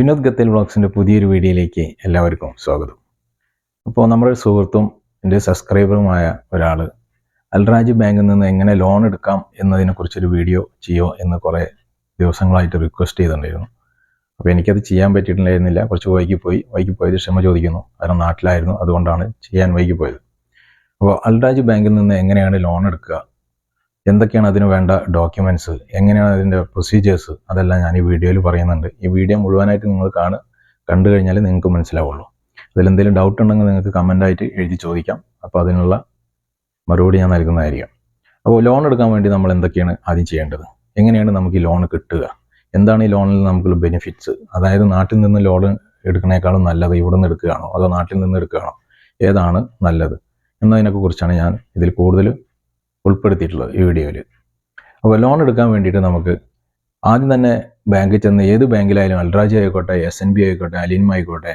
വിനോദ് ഗത്തേൽ വ്ളോഗ്സിന്റെ പുതിയൊരു വീഡിയോയിലേക്ക് എല്ലാവർക്കും സ്വാഗതം. അപ്പോൾ നമ്മുടെ സുഹൃത്തും എന്റെ സബ്സ്ക്രൈബറുമായ ഒരാൾ അൽറാജ് ബാങ്കിൽ നിന്ന് എങ്ങനെ ലോൺ എടുക്കാം എന്നതിനെക്കുറിച്ചൊരു വീഡിയോ ചെയ്യോ എന്ന് കുറേ ദിവസങ്ങളായിട്ട് റിക്വസ്റ്റ് ചെയ്തിട്ടുണ്ടായിരുന്നു. അപ്പോൾ എനിക്കത് ചെയ്യാൻ പറ്റിയിട്ടുണ്ടായിരുന്നില്ല. കുറച്ച് വൈകി പോയി. വൈകി പോയത് ക്ഷമ ചോദിക്കുന്നു. കാരണം നാട്ടിലായിരുന്നു. അതുകൊണ്ടാണ് ചെയ്യാൻ വൈകി പോയത്. അപ്പോൾ അൽറാജ് ബാങ്കിൽ നിന്ന് എങ്ങനെയാണ് ലോൺ എടുക്കുക? എന്തൊക്കെയാണ് അതിന് വേണ്ട ഡോക്യുമെന്റ്സ് എങ്ങനെയാണ് അതിന്റെ പ്രൊസീജിയേഴ്സ് അതെല്ലാം ഞാൻ ഈ വീഡിയോയിൽ പറയുന്നുണ്ട്. ഈ വീഡിയോ മുഴുവനായിട്ട് നിങ്ങൾ കാണുക. കണ്ടു കഴിഞ്ഞാൽ നിങ്ങൾക്ക് മനസ്സിലാവുള്ളൂ. അതിലെന്തെങ്കിലും ഡൗട്ട് ഉണ്ടെങ്കിൽ നിങ്ങൾക്ക് കമന്റായിട്ട് എഴുതി ചോദിക്കാം. അപ്പോൾ അതിനുള്ള മറുപടി ഞാൻ നൽകുന്നതായിരിക്കും. അപ്പോൾ ലോൺ എടുക്കാൻ വേണ്ടി നമ്മൾ എന്തൊക്കെയാണ് ആദ്യം ചെയ്യേണ്ടത്? എങ്ങനെയാണ് നമുക്ക് ഈ ലോൺ കിട്ടുക? എന്താണ് ഈ ലോണിൽ നമുക്കുള്ള ബെനിഫിറ്റ്സ് അതായത് നാട്ടിൽ നിന്ന് ലോൺ എടുക്കുന്നേക്കാളും നല്ലത് ഇവിടെ നിന്ന് എടുക്കുകയാണോ? അതോ നാട്ടിൽ നിന്ന് എടുക്കുകയാണോ? ഏതാണ് നല്ലത്? എന്നതിനൊക്കെ കുറിച്ചാണ് ഞാൻ ഇതിൽ കൂടുതൽ ഉൾപ്പെടുത്തിയിട്ടുള്ളത് ഈ വീഡിയോയിൽ അപ്പോൾ ലോൺ എടുക്കാൻ വേണ്ടിയിട്ട് നമുക്ക് ആദ്യം തന്നെ ബാങ്കിൽ ചെന്ന് ഏത് ബാങ്കിലായാലും അൽറാജി ആയിക്കോട്ടെ എസ് എൻ ബി ആയിക്കോട്ടെ അലിൻമ ആയിക്കോട്ടെ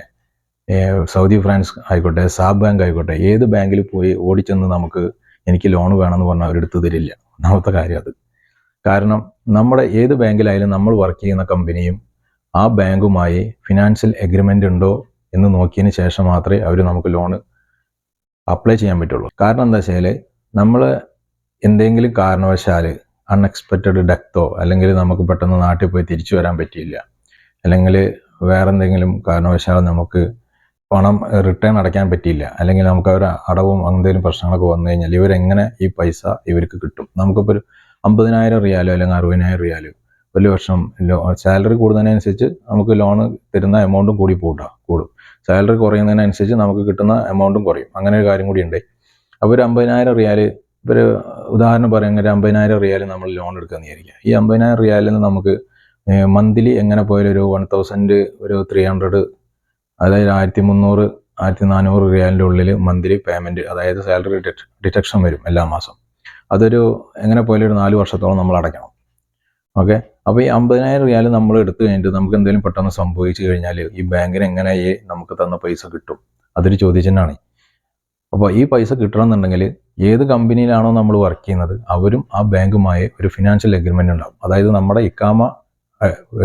സൗദി ഫ്രാൻസ് ആയിക്കോട്ടെ സാബ് ബാങ്ക് ആയിക്കോട്ടെ ഏത് ബാങ്കിൽ പോയി ഓടിച്ചെന്ന് നമുക്ക് എനിക്ക് ലോൺ വേണമെന്ന് പറഞ്ഞാൽ അവരെടുത്ത് തരില്ല. ഒന്നാമത്തെ കാര്യം അത്. കാരണം നമ്മുടെ ഏത് ബാങ്കിലായാലും നമ്മൾ വർക്ക് ചെയ്യുന്ന കമ്പനിയും ആ ബാങ്കുമായി ഫിനാൻഷ്യൽ എഗ്രിമെന്റ് ഉണ്ടോ എന്ന് നോക്കിയതിന് ശേഷം മാത്രമേ അവർ നമുക്ക് ലോണ് അപ്ലൈ ചെയ്യാൻ പറ്റുള്ളൂ. കാരണം എന്താ വെച്ചാൽ നമ്മൾ എന്തെങ്കിലും കാരണവശാൽ അൺഎക്സ്പെക്റ്റഡ് ഡെത്തോ അല്ലെങ്കിൽ നമുക്ക് പെട്ടെന്ന് നാട്ടിൽ പോയി തിരിച്ചു വരാൻ പറ്റിയില്ല അല്ലെങ്കിൽ വേറെ എന്തെങ്കിലും കാരണവശാൽ നമുക്ക് പണം റിട്ടേൺ അടയ്ക്കാൻ പറ്റിയില്ല അല്ലെങ്കിൽ നമുക്ക് അവർ അടവും എന്തെങ്കിലും പ്രശ്നങ്ങളൊക്കെ വന്നു കഴിഞ്ഞാൽ ഇവരെങ്ങനെ ഈ പൈസ ഇവർക്ക് കിട്ടും? നമുക്കിപ്പോൾ ഒരു അമ്പതിനായിരം റിയാലോ അല്ലെങ്കിൽ അറുപതിനായിരം റിയാലോ ഒരു വർഷം ലോ സാലറി കൂടുന്നതിനനുസരിച്ച് നമുക്ക് ലോണ് തരുന്ന എമൗണ്ടും കൂടി പോട്ടാ കൂടും. സാലറി കുറയുന്നതിനനുസരിച്ച് നമുക്ക് കിട്ടുന്ന എമൗണ്ടും കുറയും. അങ്ങനെ ഒരു കാര്യം കൂടി ഉണ്ട്. അപ്പോൾ ഒരു അമ്പതിനായിരം റിയാൽ ഇപ്പോൾ ഉദാഹരണം പറയാം ഒരു അമ്പതിനായിരം റിയാൽ നമ്മൾ ലോൺ എടുക്കാന്ന് വിചാരിക്കുക. ഈ അമ്പതിനായിരം റിയാലിൽ നിന്ന് നമുക്ക് മന്ത്ലി എങ്ങനെ പോയാലും ഒരു വൺ തൗസൻഡ് ഒരു ത്രീ ഹൺഡ്രഡ് അതായത് ആയിരത്തി മുന്നൂറ് ആയിരത്തി നാനൂറ് റിയാലിന്റെ ഉള്ളിൽ മന്ത്ലി പേയ്മെന്റ് അതായത് സാലറി ഡിറ്റക്ഷൻ വരും എല്ലാ മാസം. അതൊരു എങ്ങനെ പോയാലും ഒരു നാല് വർഷത്തോളം നമ്മൾ അടയ്ക്കണം. ഓക്കെ? അപ്പോൾ ഈ അമ്പതിനായിരം റിയാൽ നമ്മൾ എടുത്തു കഴിഞ്ഞിട്ട് നമുക്ക് എന്തെങ്കിലും പെട്ടെന്ന് സംഭവിച്ചു കഴിഞ്ഞാൽ ഈ ബാങ്കിന് എങ്ങനെ നമുക്ക് തന്ന പൈസ കിട്ടും? അതൊരു ചോദ്യചിഹ്നമാണ് അപ്പോൾ ഈ പൈസ കിട്ടണമെന്നുണ്ടെങ്കിൽ ഏത് കമ്പനിയിലാണോ നമ്മൾ വർക്ക് ചെയ്യുന്നത് അവരും ആ ബാങ്കുമായി ഒരു ഫിനാൻഷ്യൽ എഗ്രിമെന്റ് ഉണ്ടാവും. അതായത് നമ്മുടെ ഇക്കാമ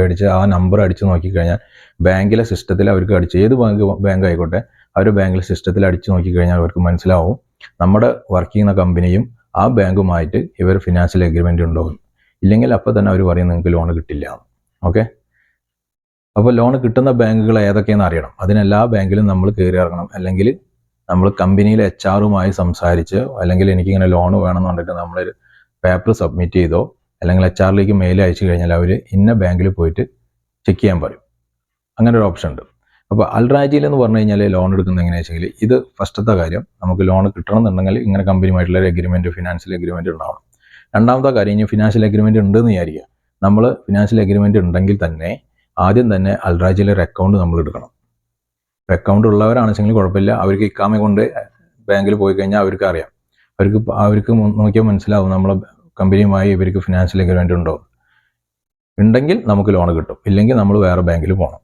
അടിച്ച് ആ നമ്പർ അടിച്ച് നോക്കിക്കഴിഞ്ഞാൽ ബാങ്കിലെ സിസ്റ്റത്തിൽ അവർക്ക് അടിച്ച് ഏത് ബാങ്ക് ബാങ്ക് ആയിക്കോട്ടെ അവർ ബാങ്കിലെ സിസ്റ്റത്തിൽ അടിച്ച് നോക്കിക്കഴിഞ്ഞാൽ അവർക്ക് മനസ്സിലാവും നമ്മുടെ വർക്ക് ചെയ്യുന്ന കമ്പനിയും ആ ബാങ്കുമായിട്ട് ഇവർ ഫിനാൻഷ്യൽ എഗ്രിമെന്റ് ഉണ്ടാവും ഇല്ലെങ്കിൽ അപ്പോൾ തന്നെ അവർ പറയും നിങ്ങൾക്ക് ലോൺ കിട്ടില്ല ഓക്കെ? അപ്പോൾ ലോൺ കിട്ടുന്ന ബാങ്കുകൾ ഏതൊക്കെയെന്ന് അറിയണം. അതിനെല്ലാ ബാങ്കിലും നമ്മൾ കയറി ഇറങ്ങണം. അല്ലെങ്കിൽ നമ്മൾ കമ്പനിയിലെ എച്ച് ആറുമായി സംസാരിച്ച് അല്ലെങ്കിൽ എനിക്കിങ്ങനെ ലോൺ വേണം പറഞ്ഞിട്ട് നമ്മളൊരു പേപ്പർ സബ്മിറ്റ് ചെയ്തോ അല്ലെങ്കിൽ എച്ച് ആറിലേക്ക് മെയിൽ അയച്ചു കഴിഞ്ഞാൽ അവർ ഇന്ന ബാങ്കിൽ പോയിട്ട് ചെക്ക് ചെയ്യാൻ പറയും. അങ്ങനെ ഒരു ഓപ്ഷൻ ഉണ്ട്. അപ്പോൾ അൽറാജിയിൽ എന്ന് പറഞ്ഞു കഴിഞ്ഞാൽ ലോൺ എടുക്കുന്നത് എങ്ങനെയാണെന്ന് വെച്ചെങ്കിൽ ഇത് ഫസ്റ്റത്തെ കാര്യം നമുക്ക് ലോൺ കിട്ടണമെന്നുണ്ടെങ്കിൽ ഇങ്ങനെ കമ്പനിയുമായിട്ടുള്ള ഒരു എഗ്രിമെന്റ് ഫിനാൻഷ്യൽ എഗ്രിമെന്റ് ഉണ്ടാവണം. രണ്ടാമത്തെ കാര്യം ഇനി ഫിനാൻഷ്യൽ എഗ്രിമെന്റ് ഉണ്ടെന്ന് വിചാരിക്കുക. നമ്മൾ ഫിനാൻഷ്യൽ എഗ്രിമെന്റ് ഉണ്ടെങ്കിൽ തന്നെ ആദ്യം തന്നെ അൽറാജിയിലെ ഒരു അക്കൗണ്ട് നമ്മൾ എടുക്കണം. അക്കൗണ്ട് ഉള്ളവരാണെച്ചെങ്കിൽ കുഴപ്പമില്ല. അവർക്ക് ഇക്കാമ കൊണ്ട് ബാങ്കിൽ പോയി കഴിഞ്ഞാൽ അവർക്ക് അറിയാം. അവർക്ക് അവർക്ക് നോക്കിയാൽ മനസ്സിലാവും നമ്മളെ കമ്പനിയുമായി ഇവർക്ക് ഫിനാൻഷ്യൽ എഗ്രിമെന്റ് ഉണ്ടോ. ഉണ്ടെങ്കിൽ നമുക്ക് ലോൺ കിട്ടും. ഇല്ലെങ്കിൽ നമ്മൾ വേറെ ബാങ്കിൽ പോകണം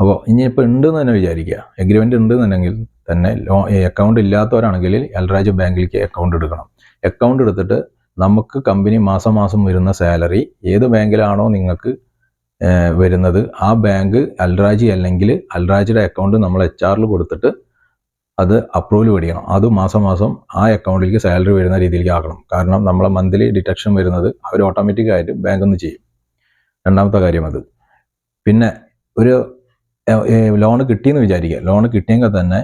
അപ്പോൾ ഇനിയിപ്പോൾ ഉണ്ടെന്ന് തന്നെ വിചാരിക്കുക. എഗ്രിമെന്റ് ഉണ്ട് എന്നുണ്ടെങ്കിൽ തന്നെ ലോ അക്കൗണ്ട് ഇല്ലാത്തവരാണെങ്കിൽ എൽറാജ് ബാങ്കിലേക്ക് അക്കൗണ്ട് എടുക്കണം. അക്കൗണ്ട് എടുത്തിട്ട് നമുക്ക് കമ്പനി മാസം മാസം വരുന്ന സാലറി ഏത് ബാങ്കിലാണോ നിങ്ങൾക്ക് വരുന്നത്. ആ ബാങ്ക് അൽറാജി അല്ലെങ്കിൽ അൽറാജിയുടെ അക്കൗണ്ട് നമ്മൾ എച്ച് ആറിൽ കൊടുത്തിട്ട് അത് അപ്രൂവൽ മേടിക്കണം. അത് മാസം മാസം ആ അക്കൗണ്ടിലേക്ക് സാലറി വരുന്ന രീതിയിലേക്ക് ആക്കണം. കാരണം നമ്മളെ മന്ത്ലി ഡിറ്റക്ഷൻ വരുന്നത് അവർ ഓട്ടോമാറ്റിക്കായിട്ട് ബാങ്കിൽ നിന്ന് ചെയ്യും. രണ്ടാമത്തെ കാര്യം അത്. പിന്നെ ഒരു ലോൺ കിട്ടിയെന്ന് വിചാരിക്കുക. ലോൺ കിട്ടിയെങ്കിൽ തന്നെ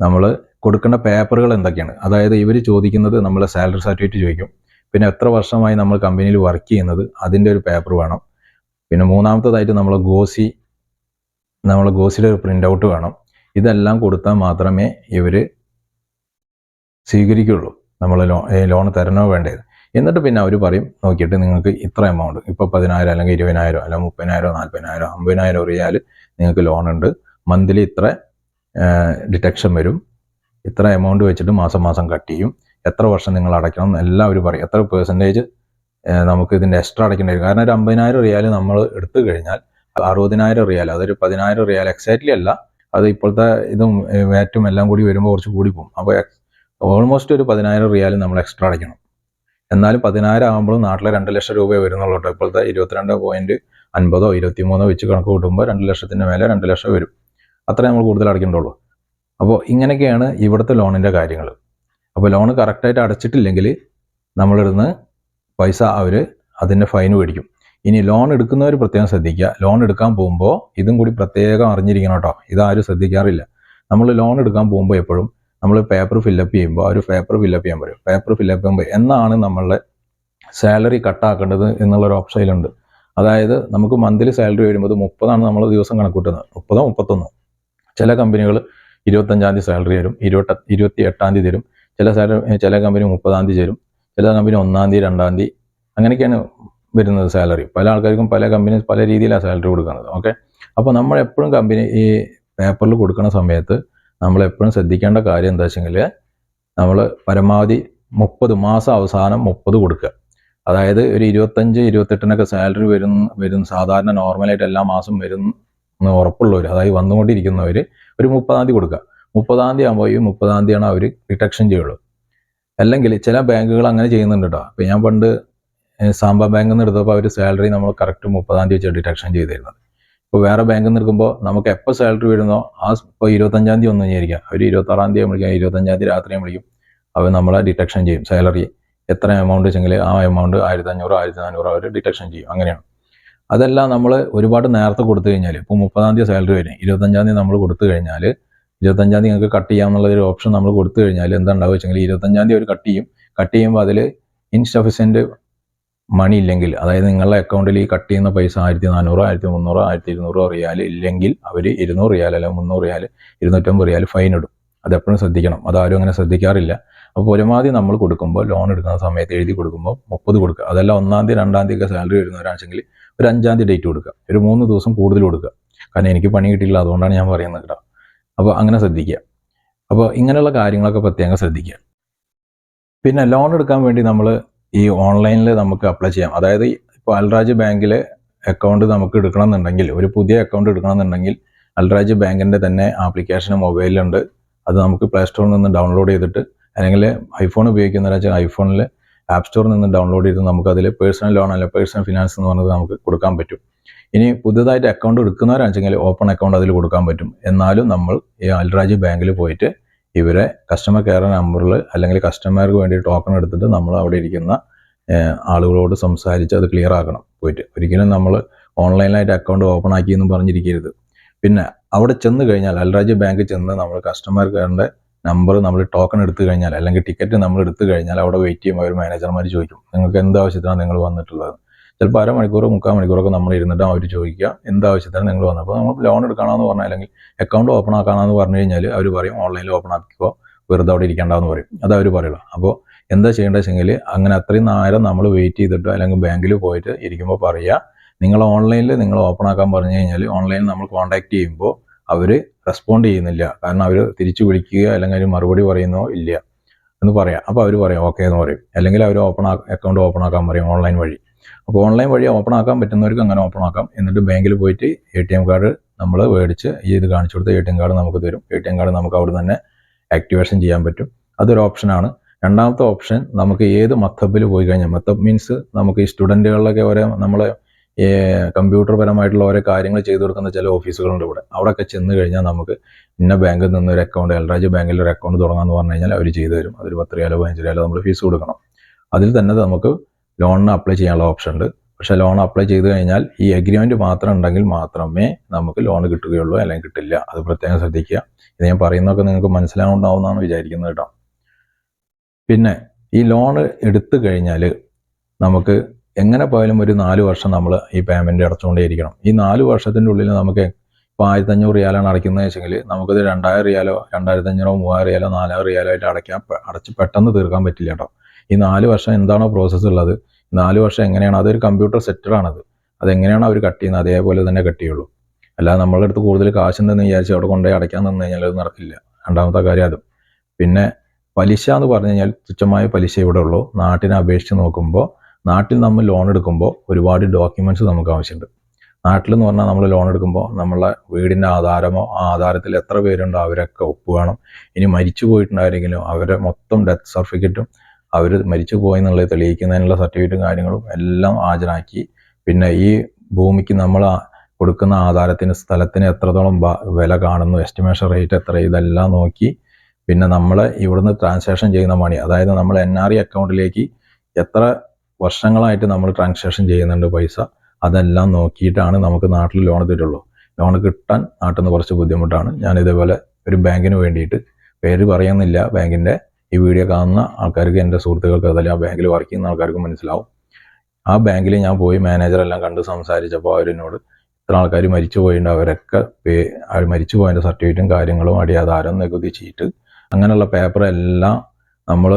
നമ്മൾ കൊടുക്കേണ്ട പേപ്പറുകൾ എന്തൊക്കെയാണ്? അതായത് ഇവർ ചോദിക്കുന്നത് നമ്മളെ സാലറി സർട്ടിഫിക്കറ്റ് ചോദിക്കും. പിന്നെ എത്ര വർഷമായി നമ്മൾ കമ്പനിയിൽ വർക്ക് ചെയ്യുന്നത്? അതിന്റെ ഒരു പേപ്പർ വേണം. പിന്നെ മൂന്നാമത്തതായിട്ട് നമ്മൾ ഗോസി നമ്മൾ ഗോസിയുടെ ഒരു പ്രിന്റ് ഔട്ട് വേണം. ഇതെല്ലാം കൊടുത്താൽ മാത്രമേ ഇവർ സ്വീകരിക്കുള്ളൂ. നമ്മൾ ലോ ലോൺ തരണോ വേണ്ടത്. എന്നിട്ട് പിന്നെ അവർ പറയും നോക്കിയിട്ട് നിങ്ങൾക്ക് ഇത്ര എമൗണ്ട് ഇപ്പോൾ പതിനായിരം അല്ലെങ്കിൽ ഇരുപതിനായിരം അല്ലെങ്കിൽ മുപ്പതിനായിരം നാൽപ്പതിനായിരം അമ്പതിനായിരം റിയാൽ നിങ്ങൾക്ക് ലോൺ ഉണ്ട്. മന്ത്ലി ഇത്ര ഡിറ്റക്ഷൻ വരും. ഇത്ര എമൗണ്ട് വെച്ചിട്ട് മാസം മാസം കട്ട് ചെയ്യും. എത്ര വർഷം നിങ്ങൾ അടയ്ക്കണം എല്ലാം അവർ പറയും. എത്ര പേഴ്സന്റേജ് നമുക്ക് ഇതിന്റെ എക്സ്ട്രാ അടയ്ക്കേണ്ടി വരും കാരണം ഒരു അമ്പതിനായിരം റിയാൽ നമ്മൾ എടുത്തു കഴിഞ്ഞാൽ അറുപതിനായിരം റിയാൽ അതൊരു പതിനായിരം റിയാൽ എക്സാക്ട്ലി അല്ല. അത് ഇപ്പോഴത്തെ ഇതും വാറ്റും എല്ലാം കൂടി വരുമ്പോൾ കുറച്ച് കൂടി പോകും. അപ്പോൾ ഓൾമോസ്റ്റ് ഒരു പതിനായിരം റിയാൽ നമ്മൾ എക്സ്ട്രാ അടയ്ക്കണം. എന്നാലും പതിനായിരം ആകുമ്പോഴും നാട്ടിലെ രണ്ട് ലക്ഷം രൂപയേ വരുന്നുള്ളൂട്ടോ ഇപ്പോഴത്തെ ഇരുപത്തിരണ്ട് പോയിന്റ് അൻപതോ ഇരുപത്തിമൂന്നോ വെച്ച് കണക്ക് കൂട്ടുമ്പോൾ രണ്ട് ലക്ഷത്തിന്റെ മേലെ രണ്ട് ലക്ഷം വരും. അത്രേ നമ്മൾ കൂടുതൽ അടയ്ക്കേണ്ടുള്ളൂ അപ്പോൾ ഇങ്ങനെയൊക്കെയാണ് ഇവിടുത്തെ ലോണിന്റെ കാര്യങ്ങൾ. അപ്പോൾ ലോൺ കറക്റ്റായിട്ട് അടച്ചിട്ടില്ലെങ്കിൽ നമ്മളിടുന്ന് പൈസ അവർ അതിന്റെ ഫൈൻ മേടിക്കും. ഇനി ലോൺ എടുക്കുന്നവർ പ്രത്യേകം ശ്രദ്ധിക്കുക. ലോൺ എടുക്കാൻ പോകുമ്പോൾ ഇതും കൂടി പ്രത്യേകം അറിഞ്ഞിരിക്കണം കേട്ടോ. ഇതാരും ശ്രദ്ധിക്കാറില്ല. നമ്മൾ ലോൺ എടുക്കാൻ പോകുമ്പോൾ എപ്പോഴും നമ്മൾ പേപ്പർ ഫില്ലപ്പ് ചെയ്യുമ്പോൾ ഒരു പേപ്പർ ഫില്ലപ്പ് ചെയ്യാൻ പറയും. പേപ്പർ ഫില്ലപ്പ് ചെയ്യുമ്പോൾ എന്നാണ് നമ്മളുടെ സാലറി കട്ടാക്കേണ്ടത് എന്നുള്ളൊരു ഓപ്ഷനിലുണ്ട് അതായത് നമുക്ക് മന്ത്ലി സാലറി വരുമ്പോൾ മുപ്പതാണ് നമ്മൾ ദിവസം കണക്കൂട്ടുന്നത്. മുപ്പതോ മുപ്പത്തൊന്നോ. ചില കമ്പനികൾ ഇരുപത്തഞ്ചാം തീയതി സാലറി തരും ഇരുപത്തി ഇരുപത്തി എട്ടാം തീയതി തരും. ചില സാലറി ചില കമ്പനി മുപ്പതാം തീയതി തരും ചില കമ്പനി ഒന്നാം തീയതി രണ്ടാം തീയതി അങ്ങനെയൊക്കെയാണ് വരുന്നത് സാലറി പല ആൾക്കാർക്കും പല കമ്പനി പല രീതിയിലാണ് സാലറി കൊടുക്കുന്നത് ഓക്കെ അപ്പോൾ നമ്മൾ എപ്പോഴും കമ്പനി ഈ പേപ്പറിൽ കൊടുക്കുന്ന സമയത്ത് നമ്മൾ എപ്പോഴും ശ്രദ്ധിക്കേണ്ട കാര്യം എന്താ വെച്ചെങ്കിൽ നമ്മൾ പരമാവധി മുപ്പത് മാസം അവസാനം മുപ്പത് കൊടുക്കുക. അതായത് ഒരു ഇരുപത്തഞ്ച് ഇരുപത്തെട്ടിനൊക്കെ സാലറി വരും വരും സാധാരണ നോർമലായിട്ട് എല്ലാ മാസം വരും എന്ന് ഉറപ്പുള്ളവർ അതായത് വന്നുകൊണ്ടിരിക്കുന്നവർ ഒരു മുപ്പതാം തീയതി കൊടുക്കുക. മുപ്പതാം തീയതി ആകുമ്പോൾ ഈ മുപ്പതാം തീയതിയാണ് അവർ ഡിറ്റക്ഷൻ ചെയ്യുള്ളൂ. അല്ലെങ്കിൽ ചില ബാങ്കുകൾ അങ്ങനെ ചെയ്യുന്നുണ്ട് കേട്ടോ അപ്പോൾ ഞാൻ പണ്ട് സാമ്പാ ബാങ്കിൽ നിന്ന് എടുത്തപ്പോൾ അവർ സാലറി നമ്മൾ കറക്റ്റ് മുപ്പതാം തീയതി വെച്ചാണ് ഡിറ്റക്ഷൻ ചെയ്തിരുന്നത്. ഇപ്പോൾ വേറെ ബാങ്കിൽ നിന്ന് എടുക്കുമ്പോൾ നമുക്ക് എപ്പോൾ സാലറി വരുന്നോ ആ ഇപ്പോൾ ഇരുപത്തഞ്ചാം തീയതി ഒന്നും വിചാരിക്കാം. അവർ ഇരുപത്താറാം തീയതി വിളിക്കാം ഇരുപത്തഞ്ചാം തീയതി രാത്രി വിളിക്കും അവർ നമ്മളെ ഡിറ്റക്ഷൻ ചെയ്യും. സാലറി എത്ര എമൗണ്ട് വെച്ചെങ്കിൽ ആ എമൗണ്ട് ആയിരത്തി അഞ്ഞൂറ് ആയിരത്തി നാനൂറ് അവർ ഡിറ്റക്ഷൻ ചെയ്യും. അങ്ങനെയാണ്. അതെല്ലാം നമ്മൾ ഒരുപാട് നേരത്തെ കൊടുത്തു കഴിഞ്ഞാൽ ഇപ്പോൾ മുപ്പതാം തീയതി സാലറി വരും. ഇരുപത്തഞ്ചാം തീയതി നമ്മൾ കൊടുത്തു കഴിഞ്ഞാൽ ഇരുപത്തഞ്ചാം തീയതി നിങ്ങൾക്ക് കട്ട് ചെയ്യാമെന്നുള്ള ഒരു ഓപ്ഷൻ നമ്മൾ കൊടുത്തു കഴിഞ്ഞാൽ എന്താ ഉണ്ടാവുക വെച്ചെങ്കിൽ ഇരുപത്തഞ്ചാം തീയതി ഒരു കട്ട് ചെയ്യും. കട്ട് ചെയ്യുമ്പോൾ അതിൽ ഇൻസഫിഷ്യന്റ് മണി ഇല്ലെങ്കിൽ അതായത് നിങ്ങളുടെ അക്കൗണ്ടിൽ ഈ കട്ട് ചെയ്യുന്ന പൈസ ആയിരത്തി നാനൂറോ ആയിരത്തി മുന്നൂറോ ആയിരത്തി ഇരുന്നൂറോ റിയാൽ ഇല്ലെങ്കിൽ അവർ ഇരുന്നൂറ് റിയാൽ അല്ലെങ്കിൽ മുന്നൂറ് റിയാൽ ഇരുന്നൂറ്റമ്പത് റിയാൽ ഫൈൻ ഇടും. അത് എപ്പോഴും ശ്രദ്ധിക്കണം. അതാരും അങ്ങനെ ശ്രദ്ധിക്കാറില്ല. അപ്പോൾ ഒരുമാതി നമ്മൾ കൊടുക്കുമ്പോൾ ലോൺ എടുക്കുന്ന സമയത്ത് എഴുതി കൊടുക്കുമ്പോൾ മുപ്പത് കൊടുക്കുക. അതല്ല ഒന്നാം തീയതി രണ്ടാം തീയതി ഒക്കെ സാലറി വരുന്നവരാണെങ്കിൽ ഒരു അഞ്ചാം തീയതി ഡേറ്റ് കൊടുക്കുക. ഒരു മൂന്ന് ദിവസം കൂടുതൽ കൊടുക്കുക. കാരണം എനിക്ക് പണി കിട്ടിയില്ല അതുകൊണ്ടാണ് ഞാൻ പറയുന്നത് കേട്ടോ. അപ്പോൾ അങ്ങനെ ശ്രദ്ധിക്കുക. അപ്പോൾ ഇങ്ങനെയുള്ള കാര്യങ്ങളൊക്കെ പ്രത്യേകം ശ്രദ്ധിക്കുക. പിന്നെ ലോൺ എടുക്കാൻ വേണ്ടി നമ്മൾ ഈ ഓൺലൈനിൽ നമുക്ക് അപ്ലൈ ചെയ്യാം. അതായത് ഇപ്പോൾ അൽറാജ് ബാങ്കിൽ അക്കൗണ്ട് നമുക്ക് എടുക്കണമെന്നുണ്ടെങ്കിൽ ഒരു പുതിയ അക്കൗണ്ട് എടുക്കണമെന്നുണ്ടെങ്കിൽ അൽറാജ് ബാങ്കിന്റെ തന്നെ ആപ്ലിക്കേഷൻ മൊബൈലിലുണ്ട് അത് നമുക്ക് പ്ലേ സ്റ്റോറിൽ നിന്ന് ഡൗൺലോഡ് ചെയ്തിട്ട് അല്ലെങ്കിൽ ഐഫോൺ ഉപയോഗിക്കുന്നവരാച്ചാൽ ഐഫോണിൽ ആപ്പ് സ്റ്റോറിൽ നിന്ന് ഡൗൺലോഡ് ചെയ്ത് നമുക്കതിൽ പേഴ്സണൽ ലോൺ അല്ല പേഴ്സണൽ ഫിനാൻസ് എന്ന് പറഞ്ഞത് നമുക്ക് കൊടുക്കാൻ പറ്റും. ഇനി പുതുതായിട്ട് അക്കൗണ്ട് എടുക്കുന്നവരാണെങ്കിൽ ഓപ്പൺ അക്കൗണ്ട് അതിൽ കൊടുക്കാൻ പറ്റും. എന്നാലും നമ്മൾ ഈ അൽരാജ് ബാങ്കിൽ പോയിട്ട് ഇവരെ കസ്റ്റമർ കെയർ നമ്പറിൽ അല്ലെങ്കിൽ കസ്റ്റമർക്ക് വേണ്ടി ടോക്കൺ എടുത്തിട്ട് നമ്മൾ അവിടെ ഇരിക്കുന്ന ആളുകളോട് സംസാരിച്ച് അത് ക്ലിയർ ആക്കണം പോയിട്ട്. ഒരിക്കലും നമ്മൾ ഓൺലൈനായിട്ട് അക്കൗണ്ട് ഓപ്പൺ ആക്കി എന്ന് പറഞ്ഞിരിക്കരുത്. പിന്നെ അവിടെ ചെന്ന് കഴിഞ്ഞാൽ അൽരാജ് ബാങ്കിൽ ചെന്ന് നമ്മൾ കസ്റ്റമർ കെയറിന്റെ നമ്പർ നമ്മൾ ടോക്കൺ എടുത്തു കഴിഞ്ഞാൽ അല്ലെങ്കിൽ ടിക്കറ്റ് നമ്മൾ എടുത്തു കഴിഞ്ഞാൽ അവിടെ വെയിറ്റ് ചെയ്യുമ്പോൾ അവർ മാനേജർമാർ ചോദിക്കും നിങ്ങൾക്ക് എന്ത് ആവശ്യത്തിനാണ് നിങ്ങൾ വന്നിട്ടുള്ളത്? ചിലപ്പോൾ അരമണിക്കൂർ മുക്കാൽ മണിക്കൂറൊക്കെ നമ്മൾ ഇരുന്നിട്ട് അവർ ചോദിക്കുക എന്ത് ആവശ്യത്തിനാണ് നിങ്ങൾ വന്നത് അപ്പോൾ നമ്മൾ ലോൺ എടുക്കണമെന്ന് പറഞ്ഞാൽ അല്ലെങ്കിൽ അക്കൗണ്ട് ഓപ്പൺ ആക്കണമെന്ന് പറഞ്ഞു കഴിഞ്ഞാൽ അവർ പറയും ഓൺലൈനിൽ ഓപ്പൺ ആക്കിക്കോ വെറുതെ അവിടെ ഇരിക്കേണ്ടെന്ന് പറയും. അത് അവർ പറയുള്ളൂ അപ്പോൾ എന്താ ചെയ്യേണ്ടത് വെച്ചെങ്കിൽ അങ്ങനെ അത്രയും നേരം നമ്മൾ വെയിറ്റ് ചെയ്തിട്ട് അല്ലെങ്കിൽ ബാങ്കിൽ പോയിട്ട് ഇരിക്കുമ്പോൾ പറയുക നിങ്ങൾ ഓൺലൈനിൽ നിങ്ങൾ ഓപ്പൺ ആക്കാൻ പറഞ്ഞു കഴിഞ്ഞാൽ ഓൺലൈനിൽ നമ്മൾ കോൺടാക്ട് ചെയ്യുമ്പോൾ അവർ റെസ്പോണ്ട് ചെയ്യുന്നില്ല. കാരണം അവർ തിരിച്ചു വിളിക്കുക അല്ലെങ്കിൽ അവർ മറുപടി പറയുന്നോ ഇല്ല എന്ന് പറയാം. അപ്പോൾ അവർ പറയാം ഓക്കെ എന്ന് പറയും. അല്ലെങ്കിൽ അവർ ഓപ്പൺ അക്കൗണ്ട് ഓപ്പൺ ആക്കാൻ പറയും ഓൺലൈൻ വഴി. അപ്പോൾ ഓൺലൈൻ വഴി ഓപ്പൺ ആക്കാൻ പറ്റുന്നവർക്ക് അങ്ങനെ ഓപ്പൺ ആക്കാം. എന്നിട്ട് ബാങ്കിൽ പോയിട്ട് എ ടി എം കാർഡ് നമ്മൾ മേടിച്ച് ഈ ഇത് കാണിച്ചു കൊടുത്ത് എ ടി എം കാർഡ് നമുക്ക് തരും. എ ടി എം കാർഡ് നമുക്ക് അവിടെ തന്നെ ആക്ടിവേഷൻ ചെയ്യാൻ പറ്റും. അതൊരു ഓപ്ഷനാണ് രണ്ടാമത്തെ ഓപ്ഷൻ നമുക്ക് ഏത് മത്തബിൽ പോയി കഴിഞ്ഞാൽ മത്തബ് മീൻസ് നമുക്ക് ഈ സ്റ്റുഡന്റുകളിലൊക്കെ ഓരോ നമ്മളെ കമ്പ്യൂട്ടർ പരമായിട്ടുള്ള ഓരോ കാര്യങ്ങൾ ചെയ്തു കൊടുക്കുന്ന ചില ഓഫീസുകളുണ്ട് ഇവിടെ. അവിടെയൊക്കെ ചെന്ന് കഴിഞ്ഞാൽ നമുക്ക് ഇന്ന ബാങ്കിൽ നിന്ന് ഒരു അക്കൗണ്ട് എൽറാജ് ബാങ്കിൽ ഒരു അക്കൗണ്ട് തുടങ്ങാമെന്ന് പറഞ്ഞു കഴിഞ്ഞാൽ അവർ ചെയ്തു തരും. അതൊരു പത്ത് രൂപയോ പതിനഞ്ച് രൂപയോ നമ്മൾ ഫീസ് കൊടുക്കണം. അതിൽ തന്നെ നമുക്ക് ലോണിന് അപ്ലൈ ചെയ്യാനുള്ള ഓപ്ഷൻ ഉണ്ട്. പക്ഷേ ലോൺ അപ്ലൈ ചെയ്ത് കഴിഞ്ഞാൽ ഈ അഗ്രിമെന്റ് മാത്രം ഉണ്ടെങ്കിൽ മാത്രമേ നമുക്ക് ലോൺ കിട്ടുകയുള്ളൂ അല്ലെങ്കിൽ കിട്ടില്ല. അത് പ്രത്യേകം ശ്രദ്ധിക്കുക. ഇത് ഞാൻ പറയുന്നതൊക്കെ നിങ്ങൾക്ക് മനസ്സിലാവുണ്ടാവുന്നതാണ് വിചാരിക്കുന്നത് കേട്ടോ. പിന്നെ ഈ ലോൺ എടുത്തു കഴിഞ്ഞാൽ നമുക്ക് എങ്ങനെ പോയാലും ഒരു നാല് വർഷം നമ്മൾ ഈ പേയ്മെന്റ് അടച്ചുകൊണ്ടേയിരിക്കണം. ഈ നാല് വർഷത്തിന്റെ ഉള്ളിൽ നമുക്ക് ഇപ്പോൾ ആയിരത്തഞ്ഞൂറ് റിയാലാണ് അടയ്ക്കുന്നത് വെച്ചെങ്കിൽ നമുക്കത് രണ്ടായിരം റിയാലോ രണ്ടായിരത്തി അഞ്ഞൂറോ മൂവായിരം റിയാലോ നാലായിരം റിയാലോ ആയിട്ട് അടയ്ക്കാൻ അടച്ച് പെട്ടെന്ന് തീർക്കാൻ പറ്റില്ല കേട്ടോ. ഈ നാല് വർഷം എന്താണോ പ്രോസസ്സ് ഉള്ളത് നാല് വർഷം എങ്ങനെയാണ്? അതൊരു കമ്പ്യൂട്ടർ സെറ്ററാണത് അതെങ്ങനെയാണ് അവർ കട്ട് ചെയ്യുന്നത്? അതേപോലെ തന്നെ കട്ട് ചെയ്യുള്ളൂ അല്ലാതെ നമ്മളുടെ അടുത്ത് കൂടുതൽ കാശുണ്ടെന്ന് വിചാരിച്ച് അവിടെ കൊണ്ടുപോയി അടയ്ക്കാൻ നിന്ന് കഴിഞ്ഞാൽ അത് നടക്കില്ല. രണ്ടാമത്തെ കാര്യം അതും. പിന്നെ പലിശ എന്ന് പറഞ്ഞു കഴിഞ്ഞാൽ തുച്ഛമായ പലിശ ഇവിടെ ഉള്ളൂ. നാട്ടിനെ അപേക്ഷിച്ച് നോക്കുമ്പോൾ നാട്ടിൽ നമ്മൾ ലോൺ എടുക്കുമ്പോൾ ഒരുപാട് ഡോക്യുമെന്റ്സ് നമുക്ക് ആവശ്യമുണ്ട്. നാട്ടിലെന്ന് പറഞ്ഞാൽ നമ്മൾ ലോൺ എടുക്കുമ്പോൾ നമ്മളെ വീടിന്റെ ആധാരമോ ആ ആധാരത്തിൽ എത്ര പേരുണ്ടോ അവരൊക്കെ ഒപ്പ് വേണം. ഇനി മരിച്ചു പോയിട്ടുണ്ടായിരുന്നെങ്കിലും അവരെ മൊത്തം ഡെത്ത് സർട്ടിഫിക്കറ്റും അവർ മരിച്ചു പോയി എന്നുള്ളത് തെളിയിക്കുന്നതിനുള്ള സർട്ടിഫിക്കറ്റും കാര്യങ്ങളും എല്ലാം ഹാജരാക്കി. പിന്നെ ഈ ഭൂമിക്ക് നമ്മൾ കൊടുക്കുന്ന ആധാരത്തിന് സ്ഥലത്തിന് എത്രത്തോളം വില കാണുന്നു എസ്റ്റിമേഷൻ റേറ്റ് എത്ര ഇതെല്ലാം നോക്കി. പിന്നെ നമ്മൾ ഇവിടുന്ന് ട്രാൻസാക്ഷൻ ചെയ്യുന്ന മണി അതായത് നമ്മൾ എൻ ആർ ഇ അക്കൗണ്ടിലേക്ക് എത്ര വർഷങ്ങളായിട്ട് നമ്മൾ ട്രാൻസാക്ഷൻ ചെയ്യുന്നുണ്ട് പൈസ അതെല്ലാം നോക്കിയിട്ടാണ് നമുക്ക് നാട്ടിൽ ലോൺ തരുള്ളൂ. ലോൺ കിട്ടാൻ നാട്ടിൽ നിന്ന് കുറച്ച് ബുദ്ധിമുട്ടാണ്. ഞാൻ ഇതേപോലെ ഒരു ബാങ്കിന് വേണ്ടിയിട്ട് പേര് പറയുന്നില്ല. ബാങ്കിന്റെ ഈ വീഡിയോ കാണുന്ന ആൾക്കാർക്ക് എന്റെ സുഹൃത്തുക്കൾക്ക് അതല്ല ആ ബാങ്കിൽ വർക്ക് ചെയ്യുന്ന ആൾക്കാർക്ക് മനസ്സിലാവും. ആ ബാങ്കിൽ ഞാൻ പോയി മാനേജറെല്ലാം കണ്ട് സംസാരിച്ചപ്പോൾ അവരെന്നോട് ഇത്ര ആൾക്കാർ മരിച്ചു പോയിട്ടുണ്ട് അവരൊക്കെ പേ മരിച്ചു പോയതിന്റെ സർട്ടിഫിക്കറ്റും കാര്യങ്ങളും അടിയാധാരം നികുതി ചീറ്റ് അങ്ങനെയുള്ള പേപ്പർ എല്ലാം നമ്മൾ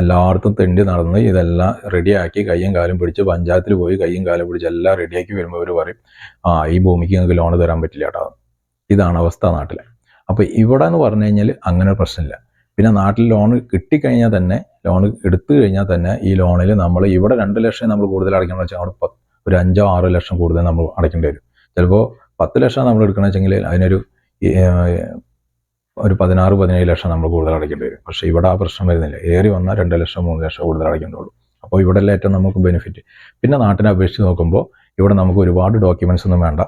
എല്ലായിടത്തും തെണ്ടി നടന്ന് ഇതെല്ലാം റെഡിയാക്കി കയ്യും കാലും പിടിച്ച് പഞ്ചായത്തിൽ പോയി കയ്യും കാലും പിടിച്ച് എല്ലാം റെഡിയാക്കി വരുമ്പോൾ അവർ പറയും ആ ഈ ഭൂമിക്ക് നിങ്ങൾക്ക് ലോൺ തരാൻ പറ്റില്ല കേട്ടോ ഇതാണ് അവസ്ഥ നാട്ടിലെ. അപ്പോൾ ഇവിടെ എന്ന് പറഞ്ഞു കഴിഞ്ഞാൽ അങ്ങനെ പ്രശ്നമില്ല. പിന്നെ നാട്ടിൽ ലോൺ കിട്ടിക്കഴിഞ്ഞാൽ തന്നെ ലോൺ എടുത്തു കഴിഞ്ഞാൽ തന്നെ ഈ ലോണിൽ നമ്മൾ ഇവിടെ രണ്ട് ലക്ഷം നമ്മൾ കൂടുതൽ അടയ്ക്കണം വെച്ചാൽ അവിടെ ഒരു അഞ്ചോ ആറോ ലക്ഷം കൂടുതൽ നമ്മൾ അടയ്ക്കേണ്ടി വരും. ചിലപ്പോൾ പത്ത് ലക്ഷം നമ്മൾ എടുക്കണമെന്ന് വെച്ചെങ്കിൽ അതിനൊരു ഒരു പതിനാറ് പതിനേഴ് ലക്ഷം നമ്മൾ കൂടുതൽ അടയ്ക്കേണ്ടി വരും. പക്ഷേ ഇവിടെ ആ പ്രശ്നം വരുന്നില്ല. ഏറി വന്നാൽ രണ്ട് ലക്ഷം മൂന്ന് ലക്ഷം കൂടുതൽ അടയ്ക്കേണ്ടുള്ളൂ അപ്പോൾ ഇവിടെ ഏറ്റവും നമുക്ക് ബെനിഫിറ്റ് പിന്നെ നാട്ടിനെ അപേക്ഷിച്ച് നോക്കുമ്പോൾ ഇവിടെ നമുക്ക് ഒരുപാട് ഡോക്യുമെൻസ് ഒന്നും വേണ്ട.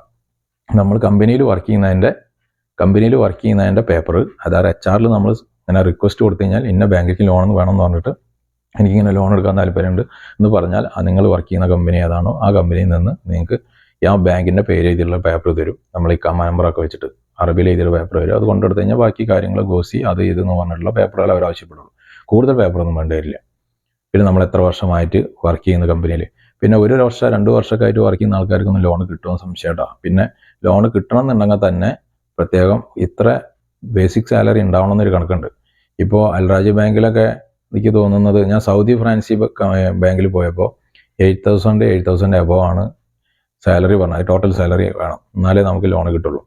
നമ്മൾ കമ്പനിയിൽ വർക്ക് ചെയ്യുന്നതിന്റെ കമ്പനിയിൽ വർക്ക് ചെയ്യുന്നതിന്റെ പേപ്പർ അതായത് എച്ച് ആറിൽ നമ്മൾ ഇങ്ങനെ റിക്വസ്റ്റ് കൊടുത്തു കഴിഞ്ഞാൽ ഇന്ന ബാങ്കിലേക്ക് ലോൺ വേണമെന്ന് പറഞ്ഞിട്ട് എനിക്കിങ്ങനെ ലോൺ എടുക്കാൻ താല്പര്യമുണ്ട് എന്ന് പറഞ്ഞാൽ ആ നിങ്ങൾ വർക്ക് ചെയ്യുന്ന കമ്പനി ഏതാണോ ആ കമ്പനിയിൽ നിന്ന് നിങ്ങൾക്ക് ആ ബാങ്കിന്റെ പേര് എഴുതിയുള്ള പേപ്പർ തരും. നമ്മൾ ഈ കമ്മ നമ്പറൊക്കെ വെച്ചിട്ട് അറബിയിൽ എഴുതിയുള്ള പേപ്പർ വരും. അത് കൊണ്ടെടുത്ത് കഴിഞ്ഞാൽ ബാക്കി കാര്യങ്ങൾ ഗോസി അത് ഇത് എന്ന് പറഞ്ഞിട്ടുള്ള പേപ്പറുകൾ അവർ ആവശ്യപ്പെടുള്ളൂ. കൂടുതൽ പേപ്പറൊന്നും വേണ്ടി വരില്ല. പിന്നെ നമ്മൾ എത്ര വർഷമായിട്ട് വർക്ക് ചെയ്യുന്ന കമ്പനിയിൽ പിന്നെ ഒരു വർഷം രണ്ട് വർഷമൊക്കെ ആയിട്ട് വർക്ക് ചെയ്യുന്ന ആൾക്കാർക്കൊന്നും ലോൺ കിട്ടുമെന്ന് സംശയമായിട്ടാണ് പിന്നെ ലോൺ കിട്ടണം എന്നുണ്ടെങ്കിൽ തന്നെ പ്രത്യേകം ഇത്ര ബേസിക് സാലറി ഉണ്ടാവണം എന്നൊരു കണക്കുണ്ട്. ഇപ്പോൾ അൽറാജ് ബാങ്കിലൊക്കെ എനിക്ക് തോന്നുന്നത് ഞാൻ സൗദി ഫ്രാൻസി ബാങ്കിൽ പോയപ്പോൾ eight thousand eight thousand above ആണ് സാലറി പറഞ്ഞത്. ടോട്ടൽ സാലറി വേണം. എന്നാലേ നമുക്ക് ലോൺ കിട്ടുള്ളൂ.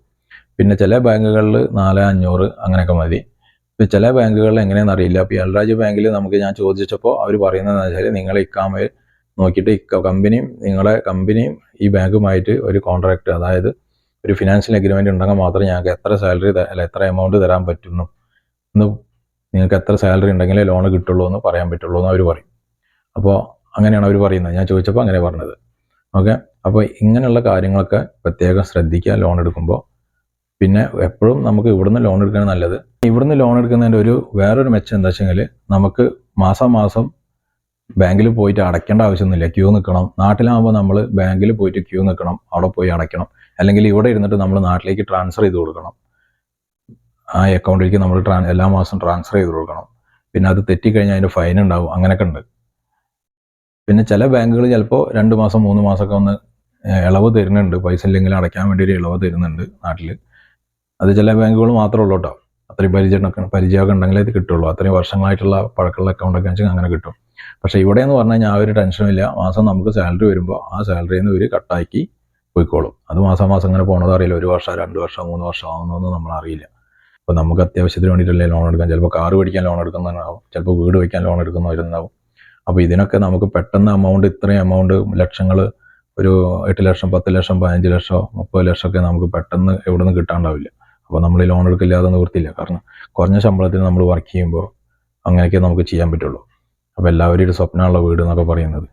പിന്നെ ചില ബാങ്കുകളിൽ നാല് അഞ്ഞൂറ് അങ്ങനെയൊക്കെ മതി. ഇപ്പം ചില ബാങ്കുകളിൽ എങ്ങനെയാണെന്ന് അറിയില്ല. അപ്പോൾ ഈ അൽറാജ് ബാങ്കിൽ നമുക്ക് ഞാൻ ചോദിച്ചപ്പോൾ അവർ പറയുന്നതെന്ന് വെച്ചാൽ നിങ്ങൾ ഇക്കാമ നോക്കിയിട്ട് കമ്പനിയും നിങ്ങളെ കമ്പനിയും ഈ ബാങ്കുമായിട്ട് ഒരു കോൺട്രാക്ട് അതായത് ഒരു ഫിനാൻഷ്യൽ അഗ്രിമെന്റ് ഉണ്ടെങ്കിൽ മാത്രമേ ഞങ്ങൾക്ക് എത്ര സാലറി അല്ല എത്ര എമൗണ്ട് തരാൻ പറ്റുന്നു. എന്ന് നിങ്ങൾക്ക് എത്ര സാലറി ഉണ്ടെങ്കിലേ ലോൺ കിട്ടുള്ളൂ എന്ന് പറയാൻ പറ്റുള്ളൂ എന്ന് അവർ പറയും. അപ്പോൾ അങ്ങനെയാണ് അവർ പറയുന്നത്. ഞാൻ ചോദിച്ചപ്പോൾ അങ്ങനെ പറഞ്ഞത്. ഓക്കെ? അപ്പോൾ ഇങ്ങനെയുള്ള കാര്യങ്ങളൊക്കെ പ്രത്യേകം ശ്രദ്ധിക്കുക ലോൺ എടുക്കുമ്പോൾ പിന്നെ എപ്പോഴും നമുക്ക് ഇവിടുന്ന് ലോൺ എടുക്കുന്നത് നല്ലത്. ഇവിടുന്ന് ലോൺ എടുക്കുന്നതിന്റെ ഒരു വേറൊരു മെച്ചം എന്താ വെച്ചെങ്കിൽ നമുക്ക് മാസം മാസം ബാങ്കിൽ പോയിട്ട് അടയ്ക്കേണ്ട ആവശ്യമൊന്നുമില്ല. ക്യൂ നിൽക്കണം. നാട്ടിലാകുമ്പോൾ നമ്മൾ ബാങ്കിൽ പോയിട്ട് ക്യൂ നിൽക്കണം. അവിടെ പോയി അടയ്ക്കണം. അല്ലെങ്കിൽ ഇവിടെ ഇരുന്നിട്ട് നമ്മൾ നാട്ടിലേക്ക് ട്രാൻസ്ഫർ ചെയ്ത് കൊടുക്കണം. ആ അക്കൗണ്ടിലേക്ക് നമ്മൾ ട്രാൻ എല്ലാ മാസം ട്രാൻസ്ഫർ ചെയ്ത് കൊടുക്കണം. പിന്നെ അത് തെറ്റിക്കഴിഞ്ഞാൽ അതിന്റെ ഫൈൻ ഉണ്ടാവും. അങ്ങനെയൊക്കെ ഉണ്ട്. പിന്നെ ചില ബാങ്കുകൾ ചിലപ്പോൾ രണ്ട് മാസം മൂന്ന് മാസമൊക്കെ ഒന്ന് ഇളവ് തരുന്നുണ്ട്. പൈസ ഇല്ലെങ്കിൽ അടയ്ക്കാൻ വേണ്ടി ഒരു ഇളവ് തരുന്നുണ്ട് നാട്ടിൽ അത് ചില ബാങ്കുകൾ മാത്രമേ ഉള്ളൂ കേട്ടോ. അത്രയും പരിചയമൊക്കെ പരിചയമൊക്കെ ഉണ്ടെങ്കിലേ ഇത് കിട്ടുള്ളൂ. അത്രയും വർഷങ്ങളായിട്ടുള്ള പഴക്കമുള്ള അക്കൗണ്ടൊക്കെ വെച്ചാൽ അങ്ങനെ കിട്ടും. പക്ഷേ ഇവിടെ എന്ന് പറഞ്ഞു കഴിഞ്ഞാൽ ആ ഒരു ടെൻഷനും ഇല്ല. മാസം നമുക്ക് സാലറി വരുമ്പോൾ ആ സാലറിയിൽ നിന്ന് ഇവർ കട്ടാക്കി പോയിക്കോളും. അത് മാസം മാസം അങ്ങനെ പോണതറിയില്ല. ഒരു വർഷം രണ്ട് വർഷം മൂന്ന് വർഷം ആവുന്നതെന്ന് നമ്മൾ അറിയില്ല അപ്പോൾ നമുക്ക് അത്യാവശ്യത്തിന് വേണ്ടിയിട്ടല്ലേ ലോൺ എടുക്കാൻ ചിലപ്പോൾ കാറ് മേടിക്കാൻ ലോൺ എടുക്കുന്നവരുണ്ടാവും ചിലപ്പോൾ വീട് വയ്ക്കാൻ ലോൺ എടുക്കുന്നവരുണ്ടാവും. അപ്പോൾ ഇതിനൊക്കെ നമുക്ക് പെട്ടെന്ന് എമൗണ്ട് ഇത്രയും എമൗണ്ട് ലക്ഷങ്ങൾ ഒരു എട്ട് ലക്ഷം പത്ത് ലക്ഷം പതിനഞ്ച് ലക്ഷം മുപ്പത് ലക്ഷമൊക്കെ നമുക്ക് പെട്ടെന്ന് എവിടെ നിന്ന് കിട്ടാണ്ടാവില്ല. അപ്പോൾ നമ്മൾ ഈ ലോൺ എടുക്കില്ലാതെ നിവൃത്തിയില്ല. കാരണം കുറഞ്ഞ ശമ്പളത്തിന് നമ്മൾ വർക്ക് ചെയ്യുമ്പോൾ അങ്ങനെയൊക്കെ നമുക്ക് ചെയ്യാൻ പറ്റുള്ളൂ. അപ്പോൾ എല്ലാവരും ഒരു സ്വപ്നമുള്ള വീട് എന്നൊക്കെ പറയുന്നത്.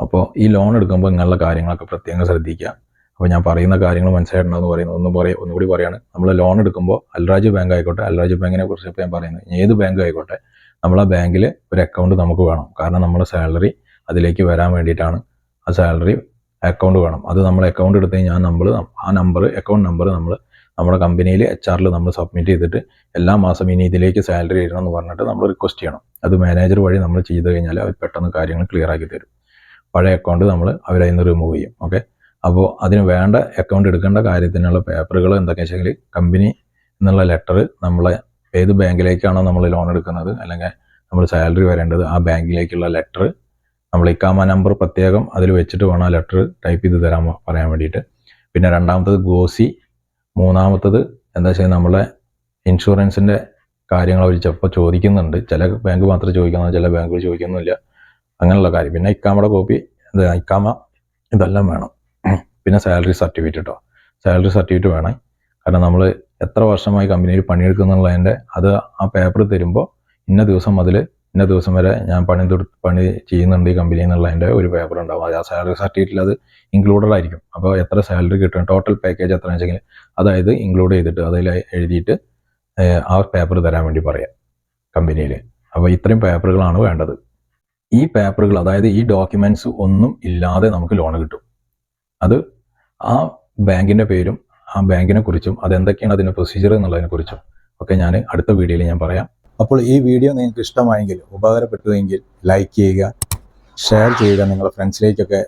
അപ്പോൾ ഈ ലോൺ എടുക്കുമ്പോൾ ഇങ്ങനെയുള്ള കാര്യങ്ങളൊക്കെ പ്രത്യേകം ശ്രദ്ധിക്കുക. അപ്പോൾ ഞാൻ പറയുന്ന കാര്യങ്ങൾ മനസ്സിലായിട്ടുണ്ടെന്ന് പറയുന്നത് ഒന്നും പറയും ഒന്നുകൂടി പറയാണ്. നമ്മൾ ലോൺ എടുക്കുമ്പോൾ അൽറാജ് ബാങ്ക് ആയിക്കോട്ടെ അൽറാജ് ബാങ്കിനെ കുറിച്ച് ഇപ്പോൾ ഞാൻ പറയുന്നത് ഏത് ബാങ്ക് ആയിക്കോട്ടെ നമ്മൾ ആ ബാങ്കിൽ ഒരു അക്കൗണ്ട് നമുക്ക് വേണം. കാരണം നമ്മുടെ സാലറി അതിലേക്ക് വരാൻ വേണ്ടിയിട്ടാണ് ആ സാലറി അക്കൗണ്ട് വേണം. അത് നമ്മൾ അക്കൗണ്ട് എടുത്ത് കഴിഞ്ഞാൽ നമ്മൾ ആ നമ്പർ അക്കൗണ്ട് നമ്പർ നമ്മൾ നമ്മുടെ കമ്പനിയിൽ എച്ച് ആറിൽ നമ്മൾ സബ്മിറ്റ് ചെയ്തിട്ട് എല്ലാ മാസം ഇനി ഇതിലേക്ക് സാലറി ഇടണം എന്ന് പറഞ്ഞിട്ട് നമ്മൾ റിക്വസ്റ്റ് ചെയ്യണം. അത് മാനേജർ വഴി നമ്മൾ ചെയ്ത് കഴിഞ്ഞാൽ അവർ പെട്ടെന്ന് കാര്യങ്ങൾ ക്ലിയർ ആക്കി തരും. പഴയ അക്കൗണ്ട് നമ്മൾ അവരതിൽ നിന്ന് റിമൂവ് ചെയ്യും. ഓക്കെ അപ്പോൾ അതിന് വേണ്ട അക്കൗണ്ട് എടുക്കേണ്ട കാര്യത്തിനുള്ള പേപ്പറുകൾ എന്തൊക്കെയാണെന്ന് വെച്ചെങ്കിൽ കമ്പനി എന്നുള്ള ലെറ്റർ നമ്മളെ ഏത് ബാങ്കിലേക്കാണോ നമ്മൾ ലോൺ എടുക്കുന്നത് അല്ലെങ്കിൽ നമ്മൾ സാലറി വരേണ്ടത് ആ ബാങ്കിലേക്കുള്ള ലെറ്റർ നമ്മൾ ഇക്കാമ നമ്പർ പ്രത്യേകം അതിൽ വെച്ചിട്ട് വേണം ആ ലെറ്റർ ടൈപ്പ് ചെയ്ത് തരാൻ പറയാൻ വേണ്ടിയിട്ട്. പിന്നെ രണ്ടാമത്തത് ഗോസി മൂന്നാമത്തത് എന്താ വെച്ചാൽ നമ്മളെ ഇൻഷുറൻസിന്റെ കാര്യങ്ങൾ അവർ ചിലപ്പോൾ ചോദിക്കുന്നുണ്ട്. ചില ബാങ്ക് മാത്രമേ ചോദിക്കുന്നു ചില ബാങ്കുകൾ ചോദിക്കുന്നില്ല അങ്ങനെയുള്ള കാര്യം. പിന്നെ ഇക്കാമയുടെ കോപ്പി ഇക്കാമ ഇതെല്ലാം വേണം. പിന്നെ സാലറി സർട്ടിഫിക്കറ്റ് കേട്ടോ സാലറി സർട്ടിഫിക്കറ്റ് വേണം. കാരണം നമ്മൾ എത്ര വർഷമായി കമ്പനിയിൽ പണിയെടുക്കുന്നുള്ളതിന്റെ അത് ആ പേപ്പർ തരുമ്പോൾ ഇന്ന ദിവസം മുതൽ ഇന്ന ദിവസം വരെ ഞാൻ പണി പണി ചെയ്യുന്നുണ്ട് ഈ കമ്പനി എന്നുള്ളതിന്റെ ഒരു പേപ്പർ ഉണ്ടാവും. ആ സാലറി സർട്ടിഫിക്കറ്റിൽ അത് ഇൻക്ലൂഡഡ് ആയിരിക്കും. അപ്പോൾ എത്ര സാലറി കിട്ടും ടോട്ടൽ പാക്കേജ് എത്ര വെച്ചെങ്കിൽ അതായത് ഇൻക്ലൂഡ് ചെയ്തിട്ട് അതിൽ എഴുതിയിട്ട് ആ പേപ്പർ തരാൻ വേണ്ടി പറയാം കമ്പനിയിൽ അപ്പോൾ ഇത്രയും പേപ്പറുകളാണ് വേണ്ടത്. ഈ പേപ്പറുകൾ അതായത് ഈ ഡോക്യുമെന്റ്സ് ഒന്നും ഇല്ലാതെ നമുക്ക് ലോൺ കിട്ടും. അത് ആ ബാങ്കിന്റെ പേരും ആ ബാങ്കിനെ കുറിച്ചും അതെന്തൊക്കെയാണ് അതിന്റെ പ്രൊസീജിയർ എന്നുള്ളതിനെ കുറിച്ചും ഒക്കെ ഞാൻ അടുത്ത വീഡിയോയിൽ ഞാൻ പറയാം. അപ്പോൾ ഈ വീഡിയോ നിങ്ങൾക്ക് ഇഷ്ടമായെങ്കിൽ ഉപകാരപ്പെട്ടുവെങ്കിൽ ലൈക്ക് ചെയ്യുക ഷെയർ ചെയ്യുക നിങ്ങളുടെ ഫ്രണ്ട്സിലേക്കൊക്കെ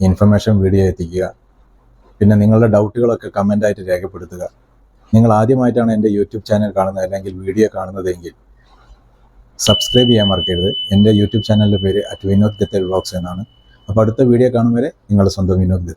ഇൻഫർമേഷൻ വീഡിയോ എത്തിക്കുക പിന്നെ നിങ്ങളുടെ ഡൗട്ടുകളൊക്കെ കമന്റായിട്ട് രേഖപ്പെടുത്തുക. നിങ്ങൾ ആദ്യമായിട്ടാണ് എന്റെ യൂട്യൂബ് ചാനൽ കാണുന്നത് അല്ലെങ്കിൽ വീഡിയോ കാണുന്നതെങ്കിൽ സബ്സ്ക്രൈബ് ചെയ്യാൻ മറക്കരുത്. എന്റെ യൂട്യൂബ് ചാനലിന്റെ പേര് അറ്റ് വിനോദ് ഗത്തൽ വ്ളോഗ്സ് എന്നാണ്. അപ്പോൾ അടുത്ത വീഡിയോ കാണും വരെ നിങ്ങളുടെ സ്വന്തം വിനോദ്